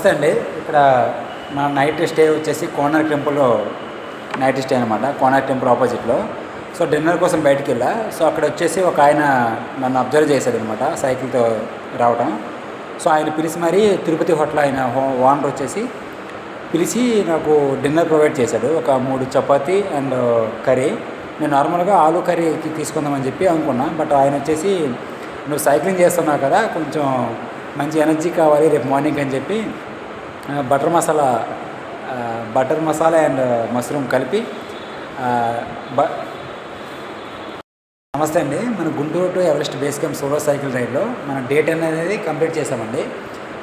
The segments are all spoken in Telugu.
నమస్తే అండి. ఇక్కడ నా నైట్ స్టే వచ్చేసి కోనార్క్ టెంపుల్లో నైట్ స్టే అనమాట కోనార్క్ టెంపుల్ ఆపోజిట్లో. సో డిన్నర్ కోసం బయటికి వెళ్ళా సో అక్కడ వచ్చేసి ఒక ఆయన నన్ను అబ్జర్వ్ చేశాడు అనమాట సైకిల్తో రావడం సో ఆయన పిలిచి మరీ తిరుపతి హోటల్ ఆయన ఓనర్ వచ్చేసి పిలిచి నాకు డిన్నర్ ప్రొవైడ్ చేశాడు. ఒక మూడు చపాతి అండ్ కర్రీ. నేను నార్మల్గా ఆలు కర్రీ తీసుకుందామని చెప్పి అనుకున్నా బట్ ఆయన వచ్చేసి నువ్వు సైక్లింగ్ చేస్తున్నావు కదా కొంచెం మంచి ఎనర్జీ కావాలి రేపు మార్నింగ్ అని చెప్పి butter masala butter masala and mushroom కలిపి బ నమస్తే అండి. మన Guntur to Everest base camp solo cycle రైడ్లో మన డే టెన్ అనేది కంప్లీట్ చేసామండి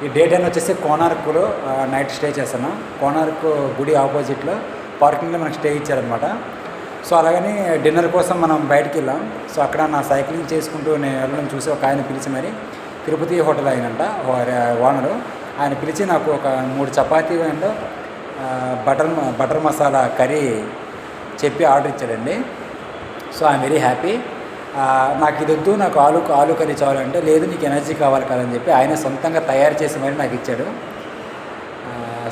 ఈ డే టెన్ వచ్చేసి కోనార్క్లో నైట్ స్టే చేస్తున్నాం కోనార్క్ గుడి ఆపోజిట్లో పార్కింగ్లో మనకు స్టే ఇచ్చారనమాట సో అలాగని డిన్నర్ కోసం మనం బయటికి వెళ్ళాం. సో అక్కడ నా సైక్లింగ్ చేసుకుంటూ నేను వెళ్ళడం చూసి ఒక ఆయన పిలిచి మరి తిరుపతి హోటల్ అయినంట ఓనరు. ఆయన పిలిచి నాకు ఒక మూడు చపాతీ అండ్ బటర్ మ- బటర్ మసాలా కర్రీ చెప్పి ఆర్డర్ ఇచ్చాడండి. So I'm very happy. నాకు ఇది వద్దు నాకు ఆలు ఆలు కర్రీ చాలంటే లేదు నీకు ఎనర్జీ కావాలి కదని చెప్పి ఆయన సొంతంగా తయారు చేసి మరి నాకు ఇచ్చాడు.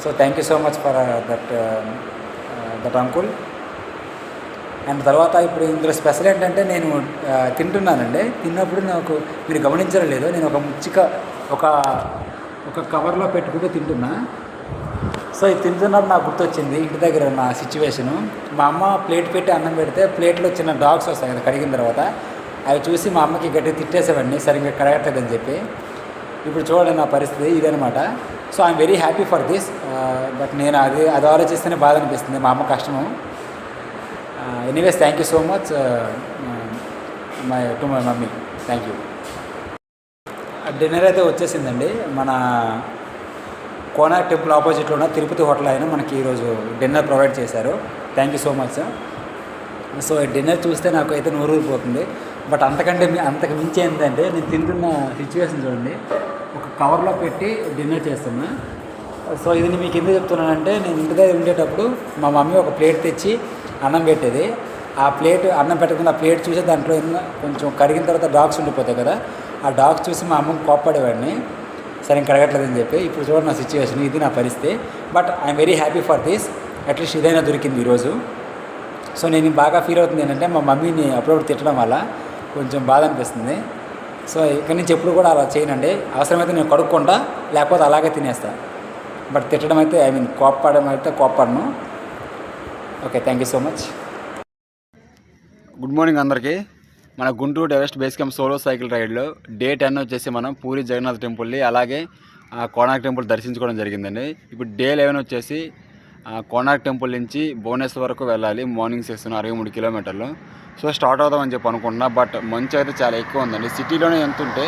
So thank you so much for that that uncle. And తర్వాత ఇప్పుడు ఇందులో స్పెషల్ ఏంటంటే నేను తింటున్నానండి. తిన్నప్పుడు నాకు మీరు గమనించడం లేదు. నేను ఒక ముచ్చిక ఒక ఒక కవర్లో పెట్టుకుంటూ తింటున్నా. సో ఇది తింటున్నప్పుడు నాకు గుర్తొచ్చింది ఇంటి దగ్గర ఉన్న సిచ్యువేషను మా అమ్మ ప్లేట్ పెట్టి అన్నం పెడితే ప్లేట్లో చిన్న డాగ్స్ వస్తాయి కదా కడిగిన తర్వాత అవి చూసి మా అమ్మకి గట్టి తిట్టేసేవాడిని సరిగ్గా కడగట్లేదని చెప్పి. ఇప్పుడు చూడండి నా పరిస్థితి ఇదనమాట so I'm very happy for this but నేను అది అది ఆలోచిస్తేనే బాధ అనిపిస్తుంది మా అమ్మ కష్టము. Anyways thank you so much my to my mummy thank you dinner అయితే వచ్చేసిందండి. మన కోనార్ టెంపుల్ ఆపోజిట్లో ఉన్న తిరుపతి హోటల్ ఆయన మనకి ఈరోజు డిన్నర్ ప్రొవైడ్ చేశారు. Thank you so much so dinner చూస్తే నాకు అయితే నూరూరిపోతుంది. బట్ అంతకంటే అంతకు మించి ఏంటంటే నేను తింటున్న సిచ్యువేషన్ చూడండి. ఒక కవర్లో పెట్టి డిన్నర్ చేస్తున్నా. సో ఇది మీకు ఎందుకు చెప్తున్నానంటే నేను ఇంటి దగ్గర ఉండేటప్పుడు మా మమ్మీ ఒక ప్లేట్ తెచ్చి అన్నం పెట్టేది. ఆ ప్లేట్ అన్నం పెట్టకుండా ఆ ప్లేట్ చూసి దాంట్లో కొంచెం కడిగిన తర్వాత డాగ్స్ ఉండిపోతాయి కదా. ఆ డాగ్ చూసి మా అమ్మకి కోప్పడేవాడిని. సరే ఇంక కడగట్లేదని చెప్పి ఇప్పుడు చూడండి నా సిచ్యువేషన్ ఇది నా పరిస్థితి. But I'm very happy for this at least ఇదైనా దొరికింది ఈరోజు. సో నేను బాగా ఫీల్ అవుతుంది ఏంటంటే మా మమ్మీని అప్పుడప్పుడు తిట్టడం వల్ల కొంచెం బాధ అనిపిస్తుంది. సో ఇక్కడి నుంచి ఎప్పుడు కూడా అలా చేయనండి. అవసరమైతే నేను కడుక్కుంటా లేకపోతే అలాగే తినేస్తా. బట్ తిట్టడం అయితే ఐ మీన్ కోప్పడడం అయితే కోప్పడను. Okay thank you so much good morning అందరికీ. మన Guntur Everest base camp solo cycle రైడ్లో day ten వచ్చేసి మనం పూరి జగన్నాథ్ టెంపుల్ని అలాగే కోణార్క్ కోనార్క్ టెంపుల్ దర్శించుకోవడం జరిగిందండి. ఇప్పుడు డే లెవెన్ వచ్చేసి కోణార్క్ కోనార్క్ టెంపుల్ నుంచి భువనేశ్వర్ వరకు వెళ్ళాలి మార్నింగ్ సెక్షన్ అరవై మూడు కిలోమీటర్లు. సో స్టార్ట్ అవుదామని చెప్పి అనుకుంటున్నా బట్ మంచు అయితే చాలా ఎక్కువ ఉందండి. సిటీలోనే ఎంత ఉంటే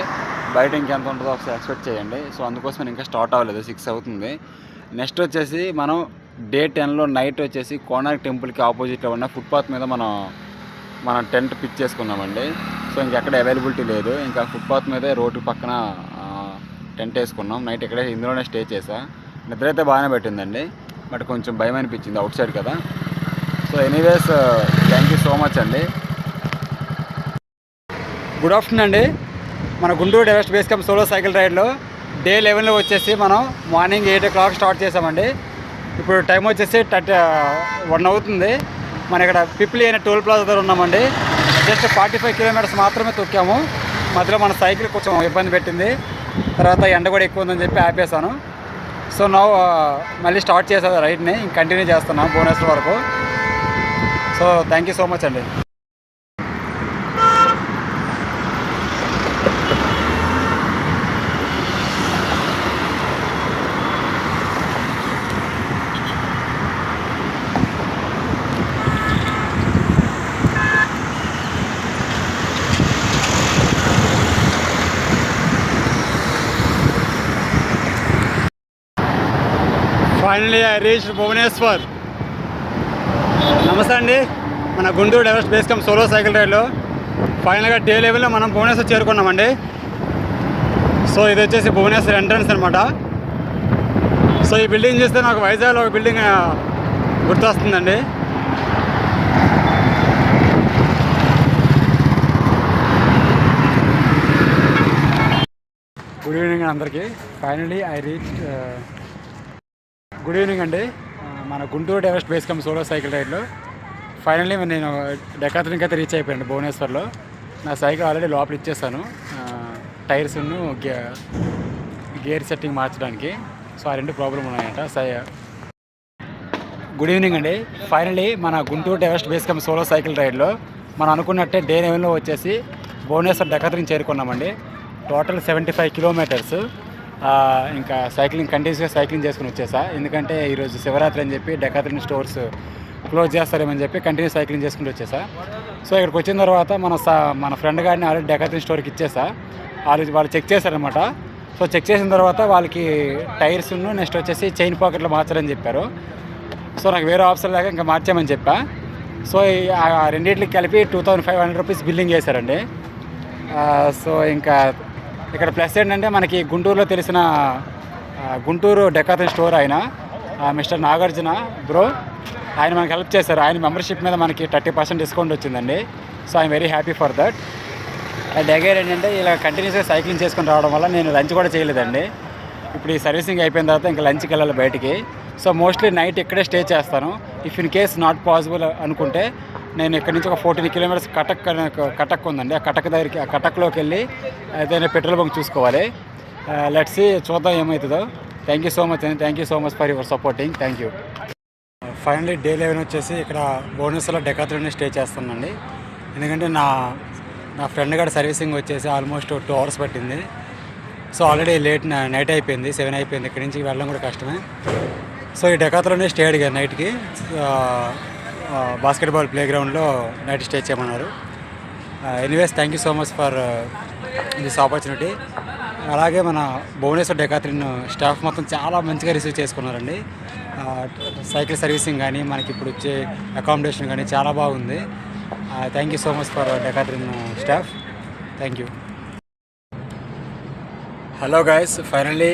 బయట ఇంకెంత ఉంటుందో ఒకసారి ఎక్స్పెక్ట్ చేయండి. సో అందుకోసం నేను ఇంకా స్టార్ట్ అవ్వలేదు సిక్స్ అవుతుంది. నెక్స్ట్ వచ్చేసి మనం డే టెన్లో నైట్ వచ్చేసి కోనార్క్ టెంపుల్కి ఆపోజిట్లో ఉన్న ఫుట్పాత్ మీద మనం మనం టెంట్ పిచ్ చేసుకున్నామండి. సో ఇంకెక్కడ అవైలబిలిటీ లేదు. ఇంకా ఫుట్పాత్ మీదే రోడ్డు పక్కన టెంట్ వేసుకున్నాం. నైట్ ఇక్కడే ఇందులోనే స్టే చేసా నిద్ర అయితే బాగానే పెట్టిందండి. బట్ కొంచెం భయం అనిపించింది అవుట్ సైడ్ కదా. So anyways thank you so much అండి. గుడ్ ఆఫ్టర్నూన్ అండి. మన Guntur to Everest base camp solo cycle రైడ్లో day లెవెన్లో వచ్చేసి మనం morning eight o'clock start చేసామండి ఇప్పుడు టైం వచ్చేసి థర్టీ వన్ అవుతుంది. మన ఇక్కడ పిప్లి అనే టోల్ ప్లాజా దగ్గర ఉన్నామండి. జస్ట్ ఫార్టీ ఫైవ్ కిలోమీటర్స్ మాత్రమే తొక్కాము. మధ్యలో మన సైకిల్ కొంచెం ఇబ్బంది పెట్టింది. తర్వాత ఎండ కూడా ఎక్కువ ఉందని చెప్పి ఆపేసాను సో నా మళ్ళీ స్టార్ట్ చేసేది రైడ్ని. ఇంక కంటిన్యూ చేస్తున్నాను భువనేశ్వర్ వరకు. So thank you so much అండి. Finally I reach Bhubaneswar. నమస్తే అండి. మన Guntur Everest base camp solo cycle రైడ్లో. ఫైనల్గా డే లెవెల్లో మనం భువనేశ్వర్ చేరుకున్నామండి. సో ఇది వచ్చేసి భువనేశ్వర్ ఎంట్రన్స్ అనమాట సో ఈ బిల్డింగ్ చూస్తే నాకు వైజాగ్లో ఒక బిల్డింగ్ గుర్తొస్తుందండి. గుడ్ ఈవినింగ్ అందరికీ. Finally I reach good evening అండి. మన Guntur to Everest base camp solo cycle రైడ్లో finally నేను డెకాత్రిన్కి అయితే రీచ్ అయిపోయాను భువనేశ్వర్లో. నా సైకిల్ ఆల్రెడీ లోపల ఇచ్చేసాను. టైర్స్ను గే గేర్ సెట్టింగ్ మార్చడానికి. సో ఆ రెండు ప్రాబ్లం ఉన్నాయంట. సై గుడ్ ఈవినింగ్ అండి. ఫైనలీ మన Guntur to Everest base camp solo cycle రైడ్లో మనం అనుకున్నట్టే డే లెవెన్లో వచ్చేసి Bhubaneswar Decathlon చేరుకున్నామండి. Total seventy five kilometres. ఇంకా సైక్లింగ్ కంటిన్యూస్గా సైక్లింగ్ చేసుకుని వచ్చేసా. ఎందుకంటే ఈరోజు శివరాత్రి అని చెప్పి డెకాత్రిన్ స్టోర్స్ క్లోజ్ చేస్తారేమని చెప్పి కంటిన్యూ సైక్లింగ్ చేసుకుంటూ వచ్చేసా. సో ఇక్కడికి వచ్చిన తర్వాత మన సా మన ఫ్రెండ్ గారిని ఆల్రెడీ డెకాత్రిన్ స్టోర్కి ఇచ్చేసా. వాళ్ళు వాళ్ళు చెక్ చేశారనమాట సో చెక్ చేసిన తర్వాత వాళ్ళకి టైర్స్ నెక్స్ట్ వచ్చేసి చైన్ పాకెట్లు మార్చాలని చెప్పారు. సో నాకు వేరే ఆప్షన్ లేక ఇంకా మార్చామని చెప్పా. సో ఆ రెండింటికి కలిపి two thousand five hundred rupees billing చేశారండి. సో ఇంకా ఇక్కడ ప్లస్ ఏంటంటే మనకి గుంటూరులో తెలిసిన గుంటూరు డెకాథన్ స్టోర్ ఆయన మిస్టర్ నాగార్జున బ్రో. ఆయన మనకి హెల్ప్ చేశారు. ఆయన మెంబర్షిప్ మీద మనకి థర్టీ పర్సెంట్ డిస్కౌంట్ వచ్చిందండి. So I'm very happy for that. And again ఏంటంటే ఇలా కంటిన్యూస్గా సైక్లింగ్ చేసుకొని రావడం వల్ల నేను లంచ్ కూడా చేయలేదండి. ఇప్పుడు ఈ సర్వీసింగ్ అయిపోయిన తర్వాత ఇంకా లంచ్కి వెళ్ళాలి బయటికి. సో మోస్ట్లీ నైట్ ఇక్కడే స్టే చేస్తాను. If in case not possible అనుకుంటే నేను ఇక్కడ నుంచి ఒక ఫోర్టీన్ కిలోమీటర్స్ కటక్ కటక్ ఉందండి. ఆ కటక్ దగ్గరికి ఆ కటక్లోకి వెళ్ళి నేను పెట్రోల్ బంక్ చూసుకోవాలి. లెట్స్ చూద్దాం ఏమవుతుందో థ్యాంక్ యూ సో మచ్ అండి thank you so much for your supporting thank you finally day eleven వచ్చేసి ఇక్కడ భువనేశ్వర్లో డెకాత్లోనే స్టే చేస్తానండి ఎందుకంటే నా నా ఫ్రెండ్ గారి సర్వీసింగ్ వచ్చేసి ఆల్మోస్ట్ టూ అవర్స్ పట్టింది. సో ఆల్రెడీ లేట్ నైట్ అయిపోయింది సెవెన్ అయిపోయింది. ఇక్కడి నుంచి వెళ్ళడం కూడా కష్టమే. సో ఈ డెకాత్లోనే స్టే అడిగాను నైట్కి బాస్కెట్బాల్ ప్లే గ్రౌండ్లో నైట్ స్టే చేయమన్నారు. Anyways thank you so much for this opportunity అలాగే మన భువనేశ్వర్ డెకాత్రిన్ స్టాఫ్ మొత్తం చాలా మంచిగా రిసీవ్ చేసుకున్నారండి. సైకిల్ సర్వీసింగ్ కానీ మనకి ఇప్పుడు వచ్చే అకామిడేషన్ కానీ చాలా బాగుంది. Thank you so much for Decathlon staff. Thank you hello guys finally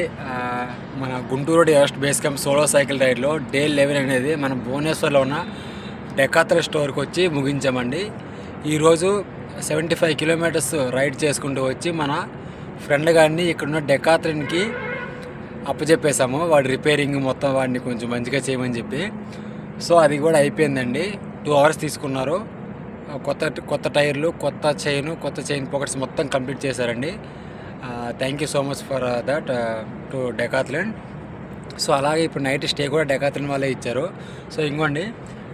మన Guntur to Everest base camp solo cycle రైడ్లో day eleven అనేది మన భువనేశ్వర్లో ఉన్న డెకాత్ర స్టోర్కి వచ్చి ముగించామండి. ఈరోజు సెవెంటీ ఫైవ్ కిలోమీటర్స్ రైడ్ చేసుకుంటూ వచ్చి మన ఫ్రెండ్ గారిని ఇక్కడున్న డెకాత్రన్కి అప్పచెప్పేసాము వాడి రిపేరింగ్ మొత్తం వాడిని కొంచెం మంచిగా చేయమని చెప్పి. సో అది కూడా అయిపోయిందండి. టూ అవర్స్ తీసుకున్నారు. కొత్త కొత్త టైర్లు కొత్త చైన్ కొత్త చైన్ పాకెట్స్ మొత్తం కంప్లీట్ చేశారండి. Thank you so much for that to Decathlon so అలాగే ఇప్పుడు నైట్ స్టే కూడా డెకాత్లెండ్ వాళ్ళే ఇచ్చారు. సో ఇంకోండి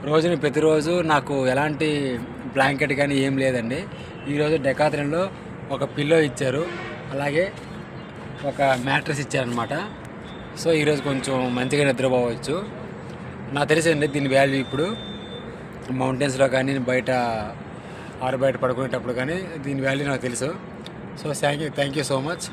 రోజుని ప్రతిరోజు నాకు ఎలాంటి బ్లాంకెట్ కానీ ఏం లేదండి. ఈరోజు డెకాత్రన్లో ఒక పిల్లో ఇచ్చారు. అలాగే ఒక మ్యాట్రస్ ఇచ్చారనమాట సో ఈరోజు కొంచెం మంచిగా నిద్రపోవచ్చు. నాకు తెలిసండి దీని వాల్యూ ఇప్పుడు మౌంటైన్స్లో కానీ బయట ఆరు బయట పడుకునేటప్పుడు కానీ దీని వాల్యూ నాకు తెలుసు. So thank you thank you so much.